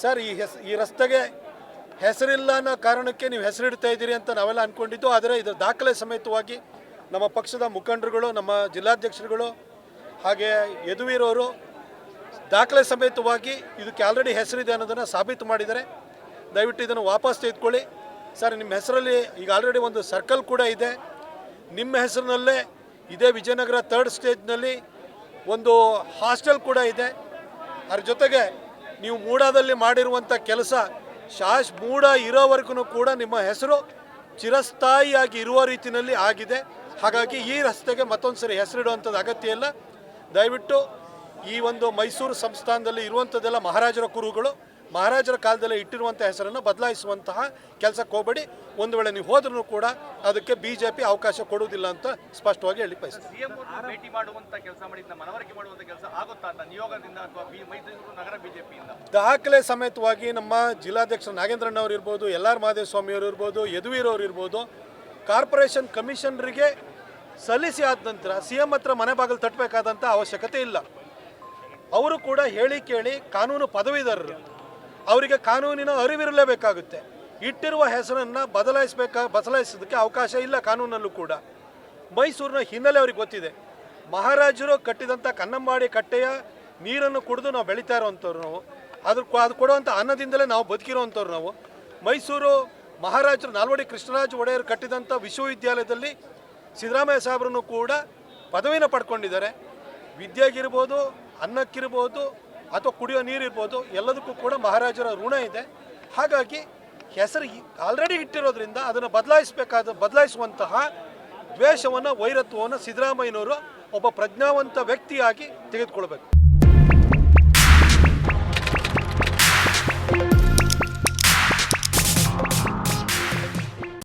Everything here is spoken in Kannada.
ಸರ್, ಈ ಹೆಸ್, ಈ ರಸ್ತೆಗೆ ಹೆಸರಿಲ್ಲ ಅನ್ನೋ ಕಾರಣಕ್ಕೆ ನೀವು ಹೆಸರಿಡ್ತಾ ಇದ್ದೀರಿ ಅಂತ ನಾವೆಲ್ಲ ಅಂದ್ಕೊಂಡಿದ್ದು ಆದರೆ ಇದು ದಾಖಲೆ ಸಮೇತವಾಗಿ ನಮ್ಮ ಪಕ್ಷದ ಮುಖಂಡರುಗಳು, ನಮ್ಮ ಜಿಲ್ಲಾಧ್ಯಕ್ಷರುಗಳು ಹಾಗೆ ಯದುವೀರವರು ದಾಖಲೆ ಸಮೇತವಾಗಿ ಇದಕ್ಕೆ ಆಲ್ರೆಡಿ ಹೆಸರಿದೆ ಅನ್ನೋದನ್ನು ಸಾಬೀತು ಮಾಡಿದ್ದಾರೆ. ದಯವಿಟ್ಟು ಇದನ್ನು ವಾಪಸ್ ತೆಗೆದುಕೊಳ್ಳಿ. ಸರ್, ನಿಮ್ಮ ಹೆಸರಲ್ಲಿ ಈಗ ಆಲ್ರೆಡಿ ಒಂದು ಸರ್ಕಲ್ ಕೂಡ ಇದೆ. ನಿಮ್ಮ ಹೆಸರಿನಲ್ಲೇ ಇದೇ ವಿಜಯನಗರ ತರ್ಡ್ ಸ್ಟೇಜ್ನಲ್ಲಿ ಒಂದು ಹಾಸ್ಟೆಲ್ ಕೂಡ ಇದೆ. ಅದ್ರ ಜೊತೆಗೆ ನೀವು ಮೂಡಾದಲ್ಲಿ ಮಾಡಿರುವಂಥ ಕೆಲಸ ಶಾಶ್ ಮೂಡ ಇರೋವರೆಗೂ ಕೂಡ ನಿಮ್ಮ ಹೆಸರು ಚಿರಸ್ಥಾಯಿಯಾಗಿ ಇರುವ ರೀತಿಯಲ್ಲಿ ಆಗಿದೆ. ಹಾಗಾಗಿ ಈ ರಸ್ತೆಗೆ ಮತ್ತೊಂದು ಸರಿ ಹೆಸರಿಡುವಂಥದ್ದು ಅಗತ್ಯ ಇಲ್ಲ. ದಯವಿಟ್ಟು ಈ ಒಂದು ಮೈಸೂರು ಸಂಸ್ಥಾನದಲ್ಲಿ ಇರುವಂಥದ್ದೆಲ್ಲ ಮಹಾರಾಜರ ಕುರುಗಳು ಮಹಾರಾಜರ ಕಾಲದಲ್ಲಿ ಇಟ್ಟಿರುವಂಥ ಹೆಸರನ್ನು ಬದಲಾಯಿಸುವಂತಹ ಕೆಲಸಕ್ಕೆ ಹೋಗಬೇಡಿ ಒಂದು ವೇಳೆ ನೀವು ಹೋದ್ರೂ ಕೂಡ ಅದಕ್ಕೆ ಬಿ ಜೆ ಪಿ ಅವಕಾಶ ಕೊಡುವುದಿಲ್ಲ ಅಂತ ಸ್ಪಷ್ಟವಾಗಿ ಹೇಳಿ ಬಯಸ್ತೀನಿ. ಭೇಟಿ ಮಾಡುವಂತ ಕೆಲಸ ಮನವರಿಕೆ ಮಾಡುವಂತ ಕೆಲಸ ಆಗುತ್ತಾ ಅಂತ ನಿಯೋಗದಿಂದ ಅಥವಾ ಮೈಸೂರು ನಗರ ಬಿಜೆಪಿಯಿಂದ? ದಾಖಲೆ ಸಮೇತವಾಗಿ ನಮ್ಮ ಜಿಲ್ಲಾಧ್ಯಕ್ಷ ನಾಗೇಂದ್ರಣ್ಣವ್ರು ಇರ್ಬೋದು ಎಲ್ ಆರ್ ಮಹದೇವ ಅವರು ಇರ್ಬೋದು ಯದುವೀರವ್ರು ಇರ್ಬೋದು ಕಾರ್ಪೊರೇಷನ್ ಕಮಿಷನರಿಗೆ ಸಲ್ಲಿಸಿ ಆದ ನಂತರ ಸಿ ಎಂ ಹತ್ರ ಮನೆ ಬಾಗಿಲು ತಟ್ಟಬೇಕಾದಂಥ ಅವಶ್ಯಕತೆ ಇಲ್ಲ. ಅವರು ಕೂಡ ಹೇಳಿ ಕೇಳಿ ಕಾನೂನು ಪದವೀಧರರು. ಅವರಿಗೆ ಕಾನೂನಿನ ಅರಿವಿರಲೇಬೇಕಾಗುತ್ತೆ. ಇಟ್ಟಿರುವ ಹೆಸರನ್ನು ಬದಲಾಯಿಸಬೇಕಾ, ಬದಲಾಯಿಸೋದಕ್ಕೆ ಅವಕಾಶ ಇಲ್ಲ ಕಾನೂನಲ್ಲೂ ಕೂಡ. ಮೈಸೂರಿನ ಹಿನ್ನೆಲೆ ಅವ್ರಿಗೆ ಗೊತ್ತಿದೆ. ಮಹಾರಾಜರು ಕಟ್ಟಿದಂಥ ಕನ್ನಂಬಾಡಿ ಕಟ್ಟೆಯ ನೀರನ್ನು ಕುಡಿದು ನಾವು ಬೆಳೀತಾ ಇರೋವಂಥವ್ರು ನಾವು. ಅದ್ರ ಅದು ಕೊಡುವಂಥ ಅನ್ನದಿಂದಲೇ ನಾವು ಬದುಕಿರೋವಂಥವ್ರು ನಾವು. ಮೈಸೂರು ಮಹಾರಾಜರು, ನಾಲ್ವಡಿ ಕೃಷ್ಣರಾಜ ಒಡೆಯರು ಕಟ್ಟಿದಂಥ ವಿಶ್ವವಿದ್ಯಾಲಯದಲ್ಲಿ ಸಿದ್ದರಾಮಯ್ಯ ಸಾಹೇಬ್ರನ್ನು ಕೂಡ ಪದವಿನ ಪಡ್ಕೊಂಡಿದ್ದಾರೆ. ವಿದ್ಯೆಗಿರ್ಬೋದು, ಅನ್ನಕ್ಕಿರ್ಬೋದು ಅಥವಾ ಕುಡಿಯೋ ನೀರಿರ್ಬೋದು ಎಲ್ಲದಕ್ಕೂ ಕೂಡ ಮಹಾರಾಜರ ಋಣ ಇದೆ. ಹಾಗಾಗಿ ಹೆಸರು ಆಲ್ರೆಡಿ ಇಟ್ಟಿರೋದ್ರಿಂದ ಅದನ್ನು ಬದಲಾಯಿಸಬೇಕಾದ ಬದಲಾಯಿಸುವಂತಹ ದ್ವೇಷವನ್ನು, ವೈರತ್ವವನ್ನು ಸಿದ್ದರಾಮಯ್ಯನವರು ಒಬ್ಬ ಪ್ರಜ್ಞಾವಂತ ವ್ಯಕ್ತಿಯಾಗಿ ತೆಗೆದುಕೊಳ್ಬೇಕು.